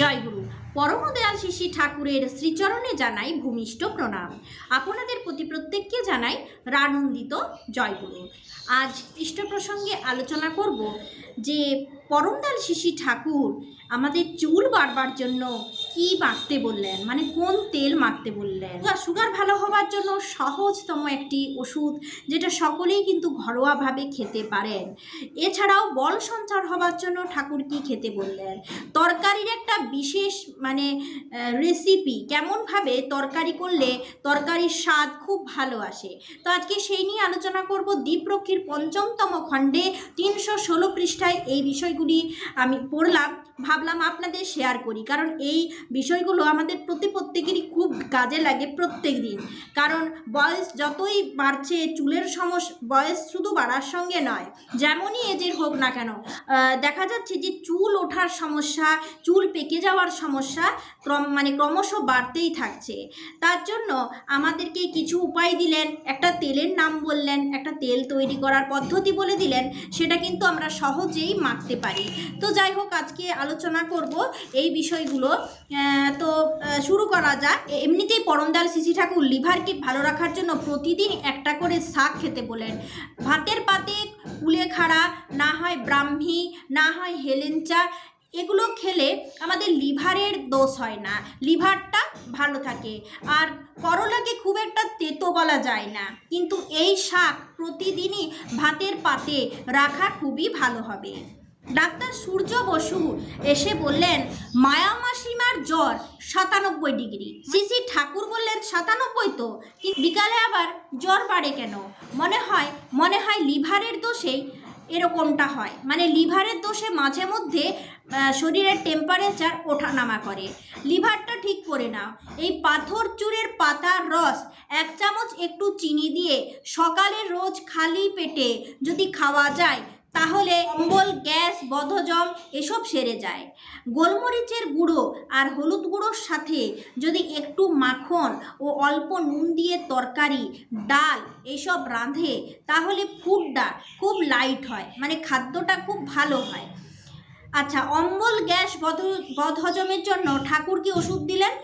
জয়গুরু। পরমদয়াল শিশি ঠাকুরের শ্রীচরণে জানাই ভূমিষ্ঠ প্রণাম। আপনাদের প্রতি প্রত্যেককে জানাই রানন্দিত জয়গুরু। আজ ইষ্ট প্রসঙ্গে আলোচনা করব যে, পরমদয়াল শিশি ঠাকুর আমাদের চুল বাড়বার জন্য কি মাখতে বললেন? মানে কোন তেল মাখতে বললেন? সুগার- ভালো হওয়ার জন্য সহজতম একটি ওষুধ যেটা সকলেই কিন্তু ঘরোয়াভাবে খেতে পারেন। এছাড়াও বল সঞ্চার হওয়ার জন্য ঠাকুর কি খেতে বললেন? তরকারির একটা বিশেষ মানে রেসিপি কেমনভাবে তরকারি করলে তরকারির স্বাদ খুব ভালো আসে। তো আজকে সেই নিয়ে আলোচনা করব দ্বীপরক্ষীর পঞ্চমতম খণ্ডে তিনশো ষোলো পৃষ্ঠায় এই বিষয়গুলি আমি পড়লাম। ভাবলাম আপনাদের শেয়ার করি। কারণ এই বিষয়গুলো আমাদের প্রতি প্রত্যেকেরই খুব কাজে লাগে প্রত্যেক দিন। কারণ বয়স যতই বাড়ছে, চুলের সমস্যা বয়স শুধু বাড়ার সঙ্গে নয়, যেমনই এজের হোক না কেন দেখা যাচ্ছে যে চুল ওঠার সমস্যা, চুল পেকে যাওয়ার সমস্যা ক্রম মানে ক্রমশ বাড়তেই থাকছে। তার জন্য আমাদেরকে কিছু উপায় দিলেন, একটা তেলের নাম বললেন, একটা তেল তৈরি করার পদ্ধতি বলে দিলেন, সেটা কিন্তু আমরা সহজেই মাখতে পারি। তো যাই হোক, আজকে আলোচনা করব এই বিষয়গুলো। তো শুরু করা যাক। এমনিতেই পরমদাল শিশি ঠাকুর লিভারকে ভালো রাখার জন্য প্রতিদিন একটা করে শাক খেতে বলেন। ভাতের পাতে কুলেখাড়া না হয় ব্রাহ্মী, না হয় হেলেঞ্চা, এগুলো খেলে আমাদের লিভারের দোষ হয় না। লিভারটা ভালো থাকে। আর করলাকে খুব একটা তেতো বলা যায় না। কিন্তু এই শাক প্রতিদিনই ভাতের পাতে রাখা খুবই ভালো হবে। ডাক্তার সূর্য বসু এসে বললেন, মায়া মাসিমার জ্বর সাতানব্বই ডিগ্রি। সিসি ঠাকুর বললেন, সাতানব্বই তো। বিকালে আবার জ্বর বাড়ে কেন? মনে হয় মনে হয় লিভারের দোষেই এরকমটা হয়। মানে লিভারের দোষে মাঝে মধ্যে শরীরের টেম্পারেচার ওঠানামা করে। লিভারটা ঠিক করে নাও। এই পাথর চুরের পাতার রস এক চামচ একটু চিনি দিয়ে সকালে রোজ খালি পেটে যদি খাওয়া যায় তাহলে অম্বল, গ্যাস বদহজম এসব সেরে যায়। গোলমরিচের গুঁড়ো আর হলুদ গুঁড়োর সাথে যদি একটু মাখন ও অল্প নুন দিয়ে তরকারি, ডাল এসব রাঁধে, তাহলে ফুডটা খুব লাইট হয় মানে খাদ্যটা খুব ভালো হয়। আচ্ছা অম্বল, গ্যাস বদ বদহজমের জন্য ঠাকুর কি ওষুধ দিলেন?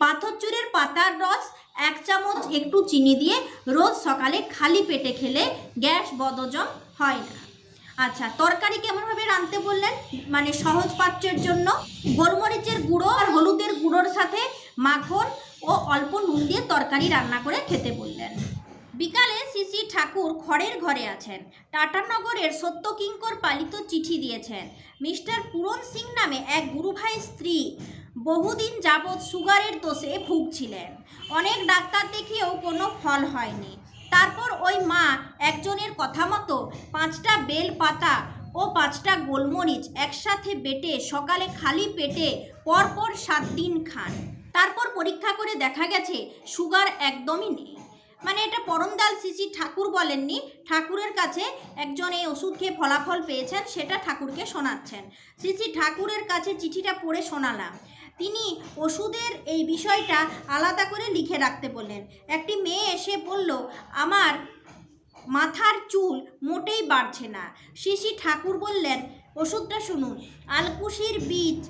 পাথরচুরের পাতার রস, এক চামচ একটু চিনি দিয়ে রোজ সকালে খালি পেটে খেলে গ্যাস বদজম হয় না। আচ্ছা তরকারি কেমনভাবে রাঁধতে বললেন? মানে সহজ পাত্রের জন্য গোলমরিচের গুঁড়ো আর হলুদের গুঁড়োর সাথে মাখন ও অল্প নুন দিয়ে তরকারি রান্না করে খেতে বললেন। বিকালে সিসি ঠাকুর খড়ের ঘরে আছেন। টাটানগরের সত্য কিঙ্কর পালিত চিঠি দিয়েছেন। মিস্টার পূরণ সিং নামে এক গুরুভাই স্ত্রী বহুদিন যাবৎ সুগারের দোষে ভুগছিলেন। অনেক ডাক্তার দেখিয়েও কোনো ফল হয়নি। তারপর ওই মা একজনের কথা মতো পাঁচটা বেল পাতা ও পাঁচটা গোলমরিচ একসাথে বেটে সকালে খালি পেটে পরপর সাত দিন খান। তারপর পরীক্ষা করে দেখা গেছে, সুগার একদমই নেই। মানে এটা পরমদাল শিশি ঠাকুর বলেননি। ঠাকুরের কাছে একজন এই ওষুধ খেয়ে ফলাফল পেয়েছেন, সেটা ঠাকুরকে শোনাচ্ছেন। শ্রী ঠাকুরের কাছে চিঠিটা পড়ে শোনালাম। তিনি ওষুধের এই বিষয়টা আলাদা করে লিখে রাখতে বললেন। একটি মেয়ে এসে বলল, আমার মাথার চুল মোটেই বাড়ছে না। শিশি ঠাকুর বললেন, ওষুধটা শুনুন, আলকুশির বীজ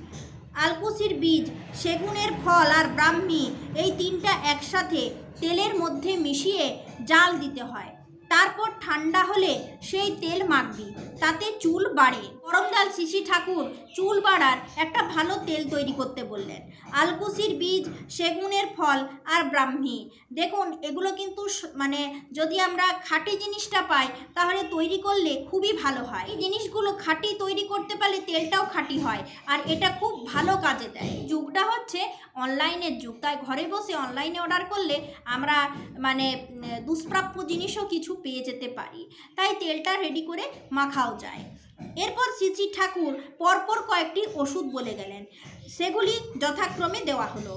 আলকুশির বীজ, সেগুনের ফল আর ব্রাহ্মী এই তিনটা একসাথে তেলের মধ্যে মিশিয়ে জাল দিতে হয়। তারপর ঠান্ডা হলে সেই তেল মাখবি, তাতে চুল বাড়ে। গরমদাল শিশি ঠাকুর চুল বাড়ার একটা ভালো তেল তৈরি করতে বললেন। আলকুশির বীজ, সেগুনের ফল আর ব্রাহ্মী। দেখুন, এগুলো কিন্তু মানে যদি আমরা খাঁটি জিনিসটা পাই, তাহলে তৈরি করলে খুবই ভালো হয়। এই জিনিসগুলো খাঁটি তৈরি করতে পারলে তেলটাও খাঁটি হয় আর এটা খুব ভালো কাজে দেয়। যুগটা হচ্ছে অনলাইনের যুগ। তাই ঘরে বসে অনলাইনে অর্ডার করলে আমরা মানে দুষ্প্রাপ্য জিনিসও কিছু পেয়ে যেতে পারি। তাই তেলটা রেডি করে মাখাও যায়। এরপর শ্রী ঠাকুর পরপর কয়েকটি ওষুধ বলে গেলেন। সেগুলি যথাক্রমে দেওয়া হলো।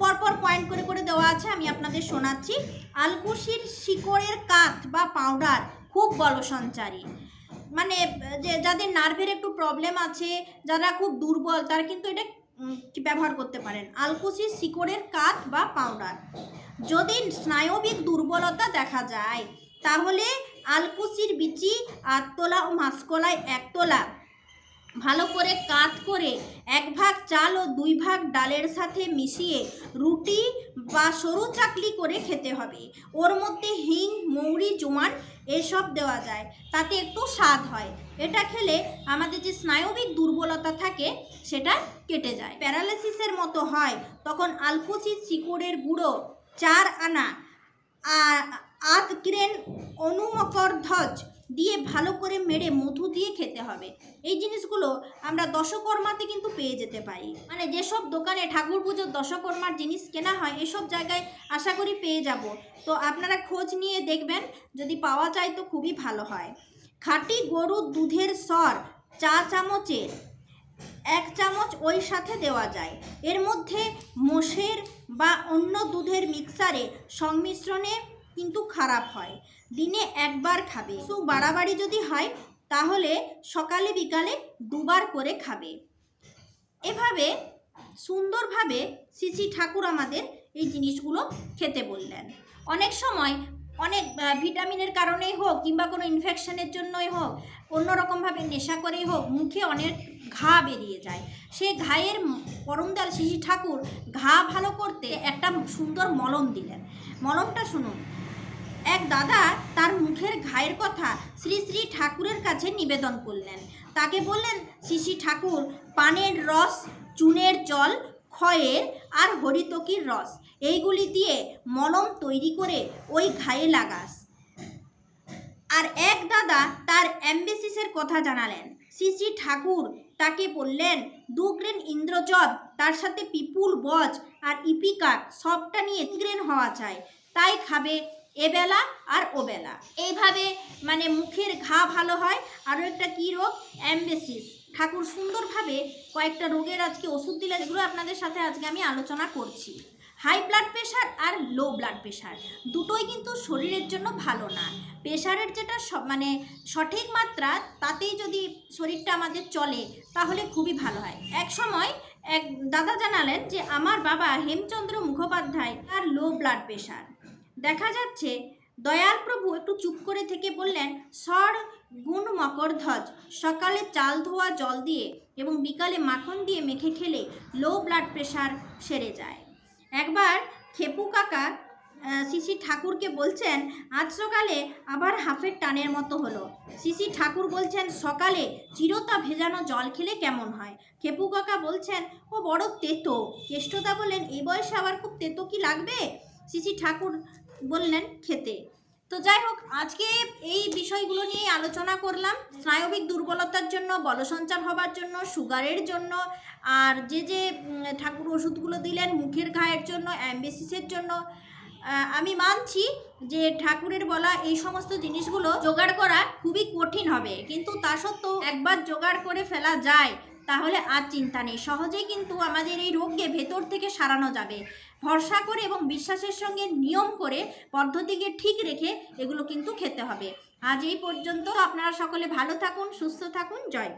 পরপর পয়েন্ট করে করে দেওয়া আছে, আমি আপনাদের শোনাচ্ছি। আলকুশির শিকড়ের কাঠ বা পাউডার খুব বলসঞ্চারী। মানে যে যাদের নার্ভের একটু প্রবলেম আছে, যারা খুব দুর্বল, তারা কিন্তু এটা ব্যবহার করতে পারেন। আলকুশির শিকড়ের কাঠ বা পাউডার যদি স্নায়বিক দুর্বলতা দেখা যায় তাহলে আলকুশির বিচি আটতলা ও মাসকলায় একতলা। ভালো করে কাত করে এক ভাগ চাল ও দুই ভাগ ডালের সাথে মিশিয়ে রুটি বা সরু চাকলি করে খেতে হবে। ওর মধ্যে হিং, মৌরি, জোয়ান এসব দেওয়া যায়। তাতে একটু স্বাদ হয়। এটা খেলে আমাদের যে স্নায়বিক দুর্বলতা থাকে, সেটা কেটে যায়। প্যারালাইসিসের মতো হয়। তখন আলকুচি চিকুড়ের গুঁড়ো, চার আনা আধ গ্রেন অনুমকর ধ্বজ দিয়ে ভালো করে মেরে মধু দিয়ে খেতে হবে। এই জিনিসগুলো আমরা দশকর্মাতে কিন্তু পেয়ে যেতে পারি। মানে যেসব দোকানে ঠাকুর পুজোর দশকর্মার জিনিস কেনা হয়, এসব জায়গায় আশা করি পেয়ে যাব। তো আপনারা খোঁজ নিয়ে দেখবেন, যদি পাওয়া যায় তো খুবই ভালো হয়। খাঁটি গরুর দুধের সর চা চামচের এক চামচ ওই সাথে দেওয়া যায়। এর মধ্যে মোষের বা অন্য দুধের মিক্সারে সংমিশ্রণে কিন্তু খারাপ হয়। দিনে একবার খাবে। সু বাড়াবাড়ি যদি হয়, তাহলে সকালে বিকালে দুবার করে খাবে। এভাবে সুন্দরভাবে শ্রী ঠাকুর আমাদের এই জিনিসগুলো খেতে বললেন। অনেক সময় অনেক ভিটামিনের কারণেই হোক কিংবা কোনো ইনফেকশনের জন্যই হোক অন্য রকমভাবে নেশা করেই হোক, মুখে অনেক ঘা বেরিয়ে যায়। সে ঘায়ের পরমদাল শিশি ঠাকুর ঘা ভালো করতে একটা সুন্দর মলম দিলেন। মলমটা শুনুন এক দাদা তার মুখের ঘায়ের কথা শ্রী শ্রী ঠাকুরের কাছে নিবেদন করলেন। তাকে বললেন, শ্রী শ্রী ঠাকুর, পানের রস, চুনের জল, ক্ষয়ের আর হরিতকির রস, এইগুলি দিয়ে মলম তৈরি করে ওই ঘায়ে লাগাস। আর এক দাদা তার অ্যাম্বেসিসের কথা জানালেন। শ্রী শ্রী ঠাকুর তাকে বললেন, দু গ্রেন ইন্দ্রজব, তার সাথে পিপুল বজ আর ইপিকাক সবটা নিয়ে গ্রেন হওয়া চাই তাই খাবে এবেলা আর ওবেলা এইভাবে মানে মুখের ঘা ভালো হয়, আরও একটা কী রোগ? অ্যাম্বেসিস। ঠাকুর সুন্দরভাবে কয়েকটা রোগের আজকে ওষুধ দিলে, যেগুলো আপনাদের সাথে আজকে আমি আলোচনা করছি। হাই ব্লাড প্রেশার আর লো ব্লাড প্রেশার দুটোই কিন্তু শরীরের জন্য ভালো না। প্রেশারের যেটা মানে সঠিক মাত্রা, তাতেই যদি শরীরটা আমাদের চলে, তাহলে খুবই ভালো হয়। এক সময় এক দাদা জানালেন যে, আমার বাবা হেমচন্দ্র মুখোপাধ্যায় আর লো ব্লাড প্রেশার। দেখা যাচ্ছে, দয়াল প্রভু একটু চুপ করে থেকে বললেন স্বর গুণ মকরধ্বজ সকালে চাল ধোয়া জল দিয়ে এবং বিকালে মাখন দিয়ে মেখে খেলে লো ব্লাড প্রেশার সেরে যায়। একবার খেপু কাকা শিশি ঠাকুরকে বলছেন, আজ সকালে আবার হাফের টানের মতো হলো। শিশি ঠাকুর বলছেন, সকালে চিরতা ভেজানো জল খেলে কেমন হয়? খেপু কাকা বলছেন, ও বড় তেতো। কেষ্টদা বললেন এই বয়সে আবার খুব তেতো কি লাগবে? শিশি ঠাকুর বললেন খেতে। তো যাই হোক, আজকে এই বিষয়গুলো নিয়ে আলোচনা করলাম। স্নায়বিক দুর্বলতার জন্য, বলসঞ্চার হবার জন্য, সুগারের জন্য, আর যে যে ঠাকুর ওষুধগুলো দিলেন মুখের ঘায়ের জন্য, অ্যাম্বেসিসের জন্য আমি মানছি যে ঠাকুরের বলা এই সমস্ত জিনিসগুলো জোগাড় করা খুবই কঠিন হবে। কিন্তু তা সত্ত্বেও একবার জোগাড় করে ফেলা যায়। তাহলে আর চিন্তা নেই। সহজেই কিন্তু আমাদের এই রোগকে ভেতর থেকে সারানো যাবে। ভরসা করে এবং বিশ্বাসের সঙ্গে নিয়ম করে পদ্ধতিকে ঠিক রেখে এগুলো কিন্তু খেতে হবে। আজ এই পর্যন্ত। আপনারা সকলে ভালো থাকুন, সুস্থ থাকুন। জয়।